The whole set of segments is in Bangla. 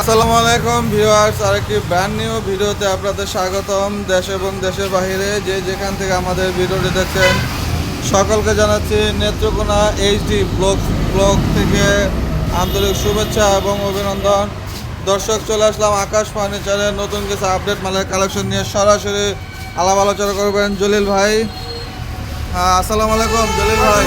আসসালামু আলাইকুম ভিউয়ার্স, আরেকটি ব্র্যান্ড নিউ ভিডিওতে আপনাদের স্বাগতম। দেশ এবং দেশের বাইরে যে যেখান থেকে আমাদের ভিডিওটি দেখছেন, সকলকে জানাচ্ছি নেত্রকোনা এইচডি ব্লগ ব্লগ থেকে আন্তরিক শুভেচ্ছা এবং অভিনন্দন। দর্শক, চলে আসলাম আকাশ ফার্নিচারের নতুন কিছু আপডেট মালের কালেকশন নিয়ে সরাসরি আলাপ আলোচনা করবেন জলিল ভাই। হ্যাঁ আসসালামু আলাইকুম জলিল ভাই।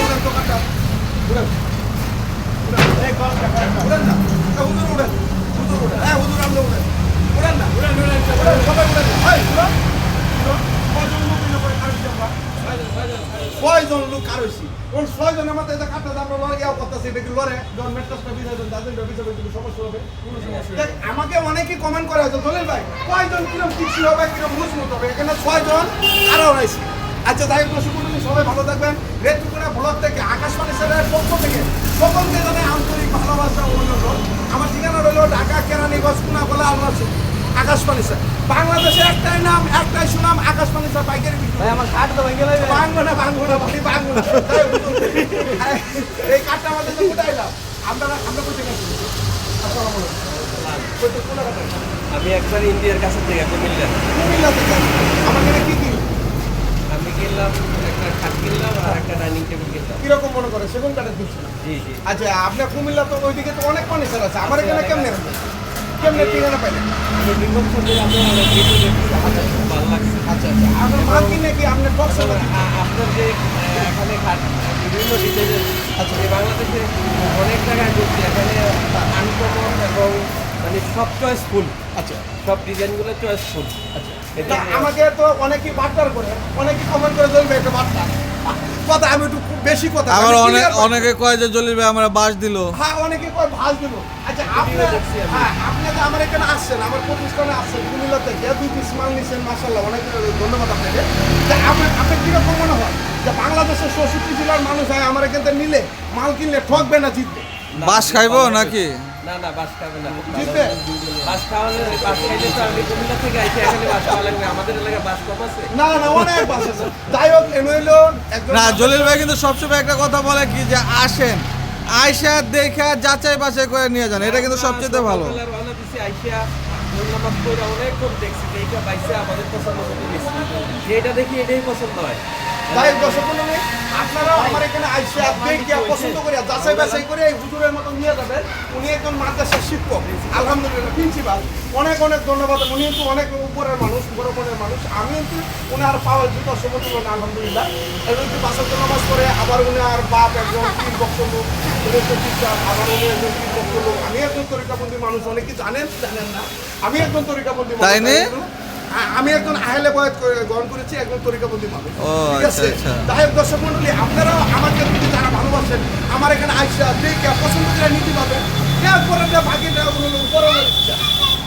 ছয়জন লোক কার হইছি কোন ছয়জন আমাদের এটা কাটতে আমরা লড়ে এটা আমাকে অনেকে কমেন্ট করে আছে দলিল ভাই কয়জন কিরম কিচ্ছু হবে কিরম মজবুত হবে এখানে ছয়জন আরও রয়েছে আচ্ছা তাই প্রশ্ন করুন সবাই ভালো থাকবেন রেড টুকুরা ব্লগ থেকে আকাশবাণী চ্যানেলের পক্ষ থেকে সকলকে জানাই আন্তরিক ভালোবাসা অভিনন্দন আমার ঠিকানা রইল ঢাকা কেরানীগঞ্জ কুনাকলা আলমাসি আকাশবাণী স্যার। বাংলাদেশে একটাই নাম একটাই সুনাম আকাশবাণী স্যার পাইকারি বিক্রি। ভাই আমার কার্ড তো লাগবে ভাঙবো না ভাঙবো না ভাই ভাঙবো না। এই কাঠটা আমাদের তো উঠাইলাম আমরা আমরা কোথায় গেছি? আসসালামু আলাইকুম কাঠা আমি একবার ইন্ডিয়ার কাছে থেকে কুমিল্লা। কুমিল্লা থেকে। এখানে কি কি আমি কিনলাম একটা খাট কিনলাম আর একটা ডাইনিং টেবিল কিনলাম কীরকম মনে করে? সেগুন কাঠের দিচ্ছে জি জি। আচ্ছা আপনার কুমিল্লা তো ওইদিকে তো অনেক ফার্নিচার আছে। আমার এখানে কেমনে ঠিকানা পাইলেন? আমি আপনার ভালো লাগছে। আচ্ছা আচ্ছা। আপনার মাল কিনে কি আপনার বক্স আপনার যে এখানে খাট বিভিন্ন ডিজাইনের যে বাংলাদেশে অনেক জায়গায় এখানে আনকমন এবং মানে সব চয়েসফুল আচ্ছা। সব ডিজাইনগুলো চয়েসফুল আচ্ছা। তা আমাকে তো অনেকেই বাট্টার করে অনেকেই কমেন্ট করে ধরবে একটা বাট্টা কথা আমি একটু বেশি কথা। আমার অনেক অনেকে কয় যে ভাই আমরা বাস দিল। হ্যাঁ অনেকে কয় দিব আচ্ছা আপনি হ্যাঁ আপনি যে আমার এখানে আসছেন আমার প্রতিষ্ঠানে আসছেন কুমিল্লা থেকে দুই পিস মাল নিচ্ছেন মাসাল্লাহ অনেক ধন্যবাদ আপনাকে। তা আপনি আপনি কীরকম মনে হয়? যে বাংলাদেশের চৌষট্টি জেলার মানুষ হয় আমার এখান থেকে নিলে মাল কিনলে ঠকবে না জিতবে? বাস খাইবো নাকি? না না বাস খাবে না? বাস খাওয়ালে বাস খাইলে তো আমি কুমিল্লা থেকে আইছি এখানে বাস খাওয়া লাগবে। আমাদের এলাকায় বাস কম আছে? না না অনেক বাস আছে। যাই হোক হইল না জলিল ভাই কিন্তু সবসময় একটা কথা বলে কি যে আসেন। আয়সা দেখে যাচাই বাছাই করে নিয়ে যান। এটা কিন্তু সবচেয়ে ভালো। নামাজ পড়ে অনেকক্ষণ দেখছি এইটা পাইছে আমাদের পছন্দ যেটা দেখি এটাই পছন্দ হয়। হোক দর্শক আপনারাও আমার এখানে আইসে দেখিয়া পছন্দ করিয়া যাচাই বাছাই করে এই হুজুরের মতো নিয়ে যাবেন? উনি একজন মাদ্রাসার শিক্ষক আলহামদুলিল্লাহ প্রিন্সিপাল। অনেক অনেক ধন্যবাদ। উনি কিন্তু অনেক উপরের মানুষ বড় মনের মানুষ। আমি কিন্তু উনার পাওয়ার জন্য সমতুল্য আলহামদুলিল্লাহ। এবং কিন্তু বাসার নামাজ করে আবার উনি আর বাপ একজন তিন বক্ত লোক উনি একজন টিচার আবার উনি একজন তিন বক্ত লোক। আমি একজন তরিকাবন্দি মানুষ অনেকে জানেন জানেন না। আমি একজন তরিকাবন্দি মানুষ তাই আমি একজন আহলে বয়াত গ্রহণ করেছি একজন তরিকাবন্দি মানুষ। ঠিক আচ্ছা, আছে? আচ্ছা। হোক দর্শক মন্ডলী আপনারাও আমাকে যদি যারা ভালোবাসেন আমার এখানে আইসা দেখে পছন্দ করে নিতে পারবেন। বাকি দেওয়া হলো উপরওয়ালার ইচ্ছা।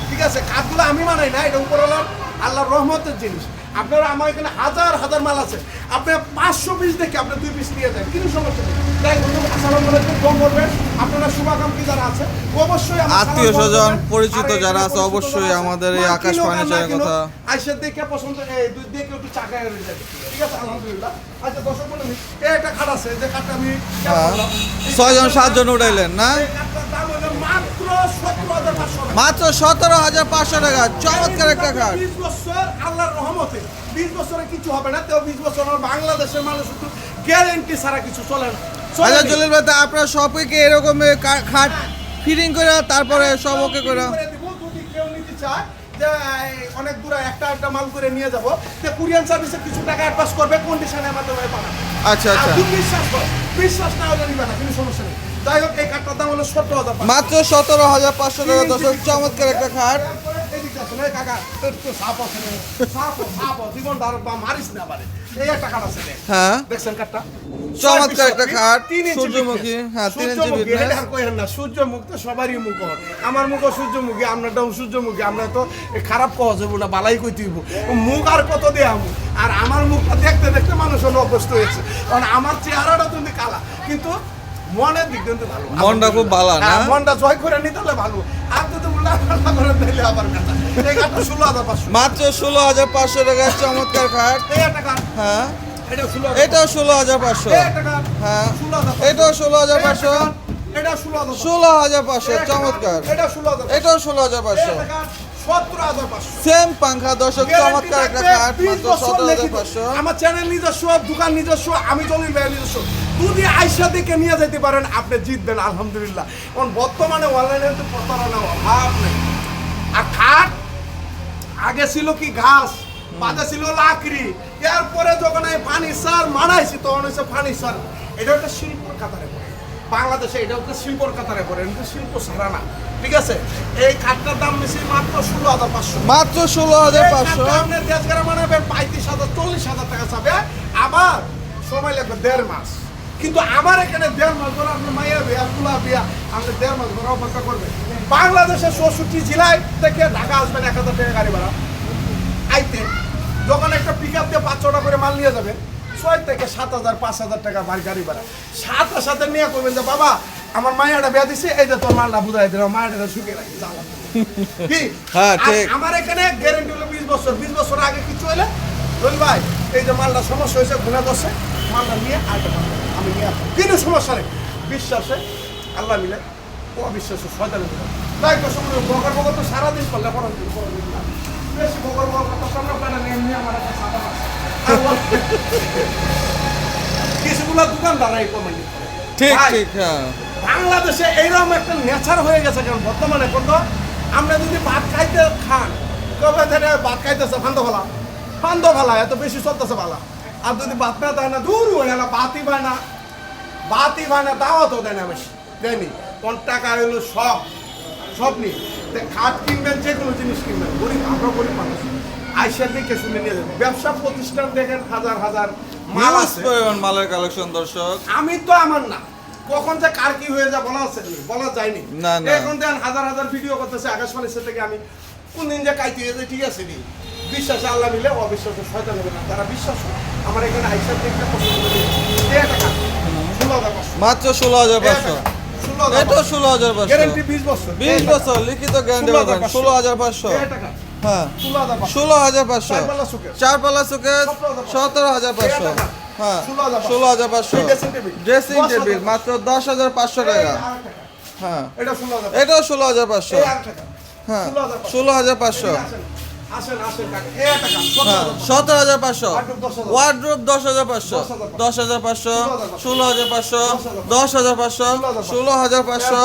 ঠিক আছে? কাজগুলো আমি মানাই না এটা উপরওয়ালার আল্লাহর রহমতের জিনিস। আপনারা আমার এখানে হাজার হাজার মাল আছে। আপনি পাঁচশো পিস দেখে আপনি দুই পিস নিয়ে যান কিন্তু সমস্যা নেই। তাই আসসালামু আলাইকুম কম করবেন। আপনারা শুভাকাঙ্ক্ষী যারা আছে আত্মীয় স্বজন পরিচিত যারা আছে, অবশ্যই আমাদের এই আকাশ ফার্নিচারের কথা। আইসা দেখে পছন্দ এই দেখে একটু চা খাই হয়ে যাবে। ঠিক আছে আলহামদুলিল্লাহ। আচ্ছা দর্শক মন্ডলী এই একটা খাট আছে যে খাটটা আমি হ্যাঁ। ছয়জন সাতজন উঠাইলেন না? মাত্র সতেরো হাজার পাঁচশো টাকা। চমৎকার একটা খাট। বিশ বছর আল্লাহর রহমতে বিশ বছরে কিছু হবে না তেও বিশ বছর বাংলাদেশের মানুষ গ্যারেন্টি ছাড়া কিছু চলে না। আচ্ছা। জলিল ভাই আপনার সবকে এরকম খাট ফিটিং করে তারপরে সব ওকে করে যদি কেউ নিতে চায় যে অনেক দূরে একটা একটা মাল করে নিয়ে যাব যে কুরিয়ান সার্ভিসে কিছু টাকা অ্যাডভান্স করবে পাঠাবে। আচ্ছা আচ্ছা। আর তুমি বিশ্বাস করো বিশ্বাস না হলে নিবে না কোনো সমস্যা নেই। যাই হোক এই কাঠটার দাম হলো হাজার মাত্র সতেরো হাজার পাঁচশো টাকা হাজার চমৎকার একটা খাট সাপ আছে সাপ সাপ বা মারিস না। এই একটা আছে হ্যাঁ। দেখছেন কাঠটা? চমৎকার একটা খাট, সূর্যমুখী, হ্যাঁ, তিন ইঞ্চি সূর্যমুখী, আর কইেন না, সূর্যমুখ তো সবারই মুখ আমার সূর্যমুখী আপনারটাও সূর্যমুখী আমরা তো খারাপ কওয়া যাব না বালাই কইতে হইব। মুখ আর কত দেয়া আর আমার মুখটা দেখতে দেখতে মানুষ অভ্যস্ত হয়েছে। কারণ আমার চেহারাটা তুমি কালা। কিন্তু মনের দিক কিন্তু ভালো মনটা খুব ভালো, না? হ্যাঁ, মনটা জয় করে নিতে হলে ভালো আর যদি উল্টা করে দিলে আবার কথা ষোলো হাজার পাঁচশো মাত্র ষোলো হাজার পাঁচশো টাকা চমৎকার খাট হ্যাঁ এটাও ষোলো হাজার পাঁচশো হ্যাঁ এটাও ষোলো হাজার পাঁচশো এটা ষোলো হাজার পাঁচশো। চমৎকার এটাও ষোলো হাজার পাঁচশো সেম পাংখা দর্শক চমৎকার একটা খাট মাত্র সতেরো হাজার পাঁচশো আমার চ্যানেল নিজস্ব দোকান নিজস্ব আমি জলিল ভাই নিজস্ব যদি আইসা দেখে নিয়ে যেতে পারেন আপনি জিতবেন আলহামদুলিল্লাহ। কারণ বর্তমানে অনলাইনে তো প্রতারণা অভাব নেই। আর খাট আগে ছিল কি ঘাস পাতা ছিল লাকড়ি। এরপরে যখন এই ফার্নিচার মানাইছি তখন হচ্ছে ফার্নিচার এটা একটা শিল্পর কাতারে পড়ে। বাংলাদেশে এটা হচ্ছে শিল্পর কাতারে পড়ে কিন্তু শিল্প ছাড়া না। ঠিক আছে? এই খাটটার দাম বেশি মাত্র ষোলো হাজার পাঁচশো। মাত্র ষোলো হাজার পাঁচশো। আপনার দেশ গ্রাম মানাবেন পঁয়ত্রিশ হাজার চল্লিশ হাজার টাকা চাবে। আবার সময় লাগবে দেড় মাস। কিন্তু আমার এখানে দেড় মাস ধরে আপনার মাইয়া বিয়া তুলা বিয়া আপনি দেড় মাস ধরে অপেক্ষা করবেন। বাংলাদেশের চৌষট্টি জেলায় থেকে ঢাকা আসবেন এক হাজার টাকা গাড়ি ভাড়া। আইতে যখন একটা পিক আপ দিয়ে পাঁচ ছটা করে মাল নিয়ে যাবেন ছয় থেকে সাত হাজার পাঁচ হাজার টাকা ভাড় গাড়ি ভাড়া। সাথে সাথে নিয়ে করবেন যে বাবা আমার মায়েরা বিয়া দিছে এই যে তোর মালটা বুঝাই দিলাম মায়েরা শুকিয়ে রাখি কি? হ্যাঁ। আমার এখানে গ্যারেন্টি হলো বিশ বছর। বিশ বছর আগে কিছু হলে রবি ভাই এই যে মালটা সমস্যা হয়েছে ঘুরে বসে মালটা নিয়ে দেবো। আমি নিয়ে আসব। কিন্তু সমস্যা নেই বিশ্বাসে আল্লাহ মিলে ও অবিশ্বাসে শয়তানে মিলে তাই তো সময় বকর বকর তো সারাদিন করলে পরের দিন পরের দিন না। বেশি বকর বকর করতে সামনে প্ল্যানে নিয়ে নিয়ে আমার একটা সাদা মাছ। আর বল- কিছুগুলো দোকানদার এই কমেন্ট ঠিক ঠিক হ্যাঁ। বাংলাদেশে এইরকম একটা নেচার হয়ে গেছে কারণ বর্তমানে কত? আমরা যদি ভাত খাইতে খান কবে ভাত খাইতেছে ফান্দ ভালা? ফান্দ ভালা এত বেশি চলতেছে ভালা। আর যদি ভাত না দেয় না দূর হয়ে না বাতি পায় না বাতি পায় না দাওয়াতও দেয় না বেশি দেয়নি কোন টাকা হইল সব সব নেই খাট কিনবেন যে কোনো জিনিস কিনবেন গরিব আমরা গরিব মানুষ আইসার দিকে শুনে নিয়ে যাবেন ব্যবসা প্রতিষ্ঠান দেখেন হাজার হাজার মাল আছে মালের কালেকশন দর্শক আমি তো আমার না। কখন যে কার কি হয়ে যা বলা আছে বলা যায়নি। এখন দেন হাজার হাজার ভিডিও করতেছে আকাশবাণী সে থেকে আমি। কোন দিন যে কাইতে হয়ে যায় ঠিক আছে নি। বিশ্বাসে আল্লাহ মিলে অবিশ্বাসে শয়তান হবে না। তারা বিশ্বাস করে। আমার এখানে আইসার দেখতে পছন্দ করে টাকা ষোলো হাজার মাত্র ষোলো হাজার পাঁচশো এটাও ষোলো হাজার পাঁচশো গ্যারেন্টি বিশ বছর বিশ বছর লিখিত গ্যারান্টি ষোলো হাজার পাবেন পাঁচশো। ষোলো হাজার পাঁচশো টাকা হ্যাঁ ষোলো হাজার পাঁচশো চার পাল্লা সুকেশ। সতেরো হাজার পাঁচশো হ্যাঁ ষোলো হাজার পাঁচশো। ড্রেসিং টেবিল মাত্র দশ হাজার পাঁচশো টাকা হ্যাঁ এটা এটাও ষোলো হাজার পাঁচশো হ্যাঁ ষোলো হাজার পাঁচশো। সতেরো হ্যাঁ হাজার পাঁচশো। ওয়ার্ড্রোপ দশ হাজার পাঁচশো দশ হাজার পাঁচশো ষোলো হাজার পাঁচশো দশ হাজার পাঁচশো ষোলো হাজার পাঁচশো?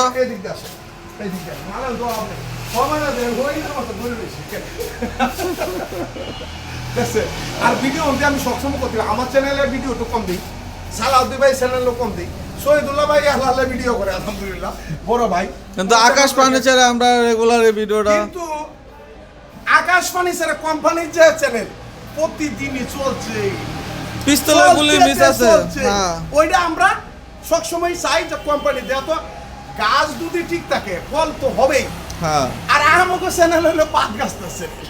আর ভিডিও আমি সবসময় করতে আমার চ্যানেলের ভিডিও একটু কম দিই সালাউদ্দি ভাই চ্যানেলও কম দিই শহীদুল্লাহ ভাই আল্লাহ ভিডিও করে আলহামদুলিল্লাহ বড় ভাই কিন্তু আকাশ ফার্নিচারে আমরা রেগুলার ভিডিওটা কিন্তু আকাশ ফার্নিচারের কোম্পানির যে চ্যানেল প্রতিদিনই চলছে। পিস্তলের গুলি মিস আছে। হ্যাঁ। ওইটা আমরা সবসময় চাই যে কোম্পানি দেওয়া তো গাছ যদি ঠিক থাকে ফল তো হবেই। হ্যাঁ। আর আমাকে চ্যানেল হলো পাঁচ গাছটা চ্যানেল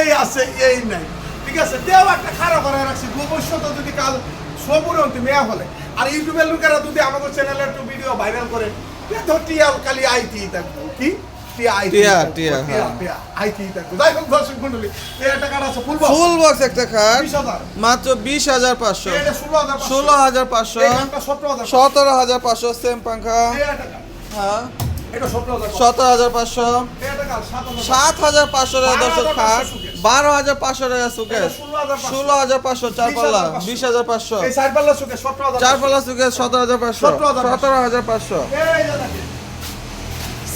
এই আছে এই নাই। ঠিক আছে দেও একটা খারাপ করে রাখছি। ভবিষ্যতে যদি কাল সবুর অন্তি মেয়া হলে। আর ইউটিউবের লোকেরা যদি আমাকে চ্যানেলে একটু ভিডিও ভাইরাল করে তো টিয়াল খালি আইটি থাকব। কি? হ্যাঁ। ফুল বক্স একটা খাট মাত্র বিশ হাজার পাঁচশো ষোলো হাজার পাঁচশো। সতেরো হাজার পাঁচশো। সেম পাঙ্খা হ্যাঁ সতেরো হাজার পাঁচশো। সাত হাজার পাঁচশো টাকা দর্শক খাট বারো হাজার পাঁচশো টাকা সুকেশ ষোলো হাজার পাঁচশো। ষোলো চার বিশ পাল্লা হাজার পাঁচশো। বিশ হাজার পাঁচশো এই সাইড পাল্লা সুকে সতেরো হাজার চার পাল্লা সুকেশ সতেরো হাজার পাঁচশো সতেরো হাজার পাঁচশো।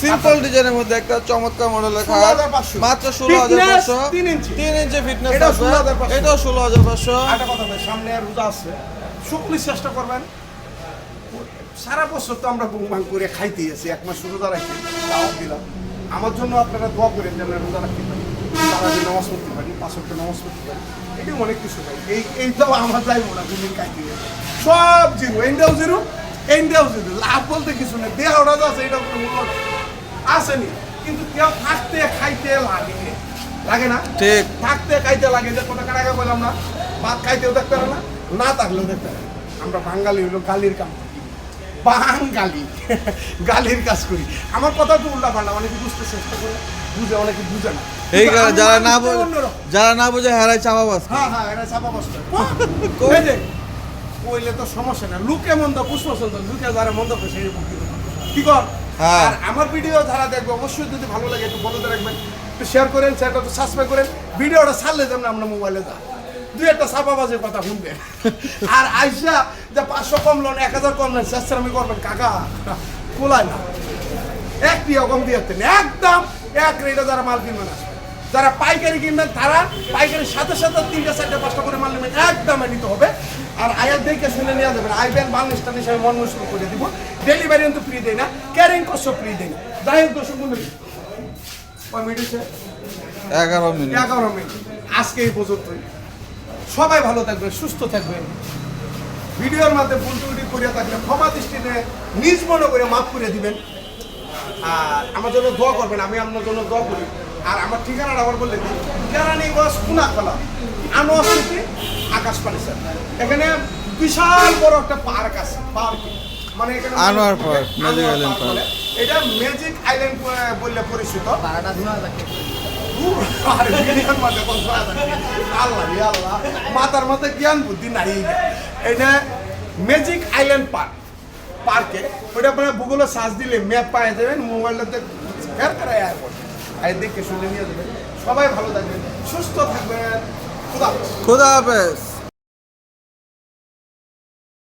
সিম্পল ডিজাইনের মধ্যে একটা চমৎকার মডেলের ষোলো খাট মাত্র ষোলো হাজার পাঁচশো। তিন ইঞ্চি। ফিটনেস এটাও আছে। 16,500 এটাও ষোলো হাজার পাঁচশো। সামনে রোজা আছে। শুকলি চেষ্টা করবেন। সারা বছর তো আমরা বুংবাং করে খাইতেই আছি। এক মাস রোজা রাখি দাওয়াত দিলাম। আমার জন্য আপনারা দোয়া করেন যে আমরা রোজা রাখতে পারি। সারাদিন নামাজ পড়তে পারি পাঁচ ওয়াক্ত নামাজ পড়তে পারি। এটি অনেক কিছু ভাই। এই এই তো আমার যাইবো না দুদিন খাইতে সব জিরো ইন্ডিয়াও জিরো ইন্ডিয়াও জিরো। লাভ বলতে কিছু নেই। দেহ ওরা আছে এটা কোনো। আসেনি। কিন্তু কেউ থাকতে খাইতে লাগে লাগে না? ঠিক। থাকতে খাইতে লাগে যে কোনো টাকা বললাম না ভাত খাইতেও দেখতে পারে না না থাকলেও দেখতে পারে আমরা বাঙালি হলো গালির কাম করি। বাঙালি। গালির কাজ করি। আমার কথা তো উল্টা পাল্টা অনেকে বুঝতে চেষ্টা করে বুঝে অনেকে বুঝে না। এই যারা না বোঝে যারা না বোঝে হেরাই চাপা বাস হ্যাঁ হ্যাঁ এটা চাপা বসতে কইলে তো সমস্যা না লুকে মন্দ পুষ্প চলতো লুকে যারা মন্দ করে সেই কি কর। আর আমার ভিডিও যারা দেখবে, অবশ্যই যদি ভালো লাগে একটু বলতে রাখবেন একটু শেয়ার করেন সেটা একটু সাবস্ক্রাইব করেন। ভিডিওটা ছাড়লে যেমন আমরা মোবাইলে যা দুই একটা সাপা বাজে কথা শুনবেন আর আইসা যে পাঁচশো কম লোন এক হাজার কম লোন আমি করবেন, কাকা। কোলায় না। এক টিয়া কম দিয়ে একদম এক রেটে যারা মাল কিনবেন আসবে যারা পাইকারি কিনবেন তারা পাইকারির সাথে সাথে তিনটা চারটা পাঁচটা করে মাল নেবেন। একদমে নিতে হবে। আর আয়াত দেখে শুনে নেওয়া যাবে না। আইবেন বাংলাদেশটা হিসাবে মন মুশকিল করে দিব। ডেলিভারি কিন্তু ফ্রি দেয় না। ক্যারিং কষ্ট ফ্রি দেয় না। যাই হোক দর্শক হয়েছে? এগারো মিনিট। এগারো মিনিট। আজকে এই পর্যন্তই। সবাই ভালো থাকবেন সুস্থ থাকবেন। ভিডিওর মধ্যে ভুল টুটি করিয়া থাকলে ক্ষমা দৃষ্টিতে নিজ মনে করে মাফ করে দিবেন। আর আমার জন্য দোয়া করবেন আমি আপনার জন্য দোয়া করি। আর আমার ঠিকানাটা আবার বললে দিই। কেরানি বাস কুনা খোলা। আনোয়ার সিটি আকাশ পানি স্যার এখানে বিশাল বড় একটা পার্ক আছে পার্ক। মানে এখানে Anwar park, Magic Anwar Island park. এটা ম্যাজিক আইল্যান্ড বললে পরিচিত। আল্লাহ মাথার মধ্যে জ্ঞান বুদ্ধি নাই। এটা ম্যাজিক আইল্যান্ড পার্ক। পার্কে ওটা আপনার গুগলে সার্চ দিলে ম্যাপ পাই যাবেন মোবাইলটাতে শেয়ার করে এয়ারপোর্ট আর দেখে শুনে নিয়ে যাবেন সবাই ভালো থাকবেন সুস্থ থাকবেন খুদা। খুদা হাফেজ।